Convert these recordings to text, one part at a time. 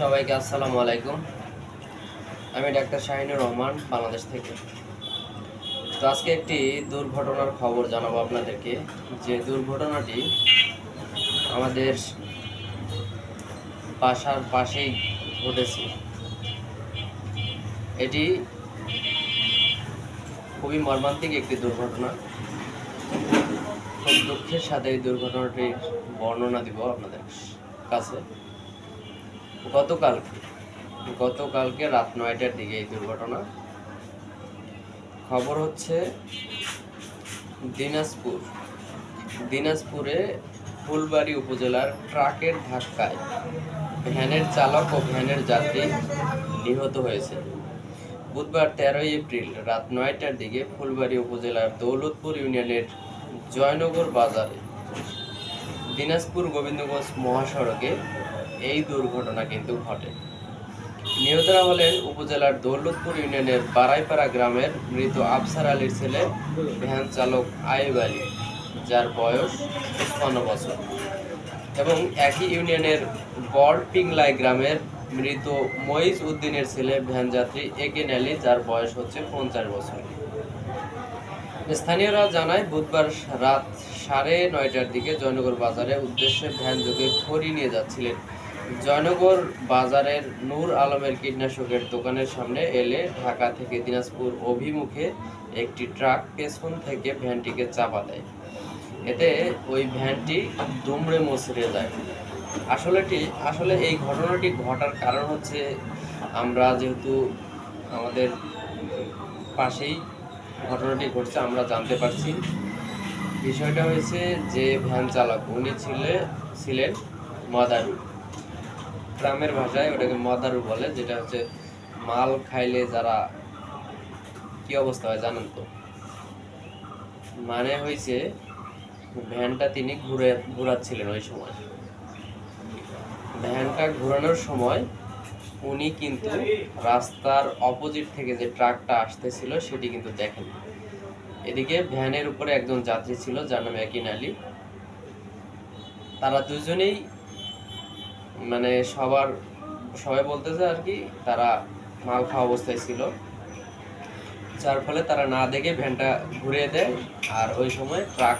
সবাইকে আসসালামু আলাইকুম। আমি ডাক্তার শাহিনুর রহমান, বাংলাদেশ থেকে। তো আজকে একটি দুর্ঘটনার খবর জানাব আপনাদেরকে। যে দুর্ঘটনাটি আমাদের বাসার পাশেই ঘটেছে। এটি খুবই মর্মান্তিক একটি দুর্ঘটনা। খুব দুঃখের সাথে এই দুর্ঘটনাটির বর্ণনা দিব আপনাদের কাছে। গতকাল, গতকালকে রাত নয়টার দিকে এই দুর্ঘটনা। খবর হচ্ছে দিনাজপুর, দিনাজপুরে ফুলবাড়ি উপজেলার ট্রাকের ধাক্কায় ভ্যানের চালক ও ভ্যানের যাত্রী নিহত হয়েছে। বুধবার তেরোই এপ্রিল রাত নয়টার দিকে ফুলবাড়ি উপজেলার দৌলতপুর ইউনিয়নের জয়নগর বাজারে দিনাজপুর গোবিন্দগঞ্জ মহাসড়কে এই দুর্ঘটনা কিন্তু ঘটে। নিহতরা হলেন উপজেলার দৌলতপুর ইউনিয়নের বারাইপাড়া গ্রামের মৃত আফসার আলীর ছেলে, ভ্যান চালক আয়েব আলী, যার বয়স পঞ্চান্ন বছর। এবং একই ইউনিয়নের গড় পিংলাই গ্রামের মৃত মঈজ উদ্দিনের ছেলে, ভ্যান যাত্রী একেন আলী যার বয়স হচ্ছে পঞ্চাশ বছর। স্থানীয়রা জানায়, বুধবার রাত সাড়ে নয়টার দিকে জয়নগর বাজারে উদ্দেশ্যে ভ্যান যোগে খড়ি নিয়ে যাচ্ছিলেন জয়নগর বাজারের নূর আলমের কীটনাশকের দোকানের সামনে এলে ঢাকা থেকে দিনাজপুর অভিমুখে একটি ট্রাক পেছন থেকে ভ্যানটিকে চাপা দেয়। এতে ওই ভ্যানটি দুমড়ে মুচড়ে যায়। আসলেটি, আসলে এই ঘটনাটি ঘটার কারণ হচ্ছে আমরা যেহেতু আমাদের পাশেই ঘটনাটি ঘটছে, আমরা জানতে পারছি। বিষয়টা হয়েছে যে ভ্যান চালক, উনি ছিলে, ছিলেন মাদারু। গ্রামের ভাষায়, ওটাকে মাদারু বলে, যেটা হচ্ছে মাল খাইলে যারা কি অবস্থা হয় জানেন তো? মানে হয়েছে ভ্যানটা তিনি ঘুরে, ঘোরাচ্ছিলেন ওই সময়। ভ্যানটা ঘোরানোর সময় উনি কিন্তু রাস্তার অপোজিট থেকে যে ট্রাকটা আসতেছিল, সেটি কিন্তু দেখেন। এদিকে ভ্যানের উপরে একজন যাত্রী ছিল, যার নাম একিন আলী। তারা দুজনেই মানে সবার, সবাই বলতেছে আর কি, তারা মাল খাওয়া অবস্থায় ছিল। যার ফলে তারা না দেখে ভ্যানটা ঘুরিয়ে দেয়। আর ওই সময় ট্রাক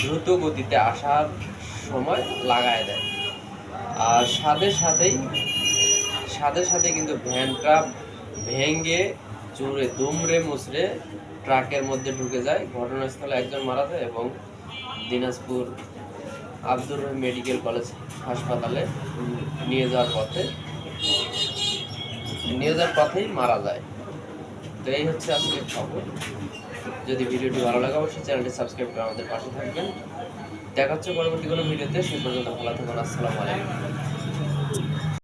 দ্রুত গতিতে আসার সময় লাগায় দেয়। আর সাথে সাথেই, সাথে সাথে কিন্তু ভ্যানটা ভেঙে চুরে দুমড়ে মুচড়ে ট্রাকের মধ্যে ঢুকে যায়। ঘটনাস্থলে একজন মারা যায় এবং দিনাজপুর আব্দুর রহিম মেডিকেল কলেজ হাসপাতালে নিয়ে যাওয়ার পথে, নিয়ে যাওয়ার পথেই মারা যায়। তো এই হচ্ছে আজকে খবর। যদি ভিডিওটি ভালো লাগে, অবশ্যই চ্যানেলটি সাবস্ক্রাইব করে আমাদের পাশে থাকবেন। দেখা হচ্ছে পরবর্তী কোনো ভিডিওতে, সে পর্যন্ত ভালো থাকুন। আসসালামু আলাইকুম।